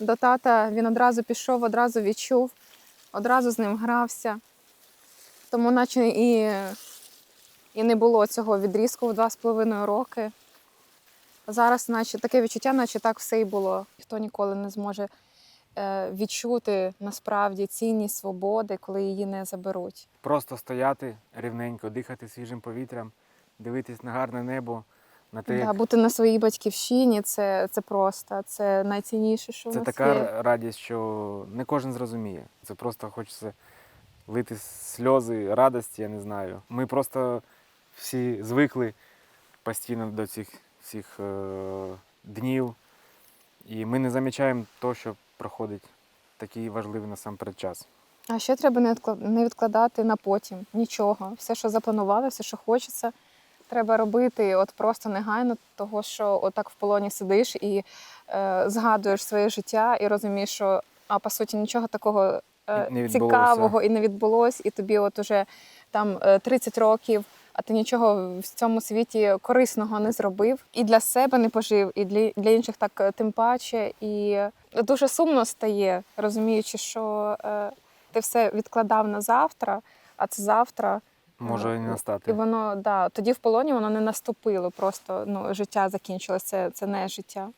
До тата він одразу пішов, одразу відчув, одразу з ним грався. Тому наче і, і не було цього відрізку в два з половиною роки. Зараз, наче таке відчуття, наче так все і було. Ніхто ніколи не зможе е, відчути насправді цінність свободи, коли її не заберуть. Просто стояти рівненько, дихати свіжим повітрям, дивитись на гарне небо, на те, Да, як бути на своїй батьківщині це, це просто це найцінніше, що це в нас така є. радість, що не кожен зрозуміє. Це просто хочеться лити сльози, радості, я не знаю. Ми просто всі звикли постійно до цих всіх е, днів, і ми не замічаємо того, що проходить такий важливий насамперед час. А ще треба не відкладати на потім нічого. Все, що запланували, все, що хочеться, треба робити от просто негайно, того що отак в полоні сидиш і е, згадуєш своє життя і розумієш, що а по суті нічого такого е, цікавого і не відбулось, і тобі от уже там е, 30 років. А ти нічого в цьому світі корисного не зробив і для себе не пожив, і для, для інших так е, тим паче. І дуже сумно стає, розуміючи, що е, ти все відкладав на завтра, а це завтра. Може і не настати. І воно да, тоді в полоні воно не наступило. Просто ну, життя закінчилося. Це, це не життя.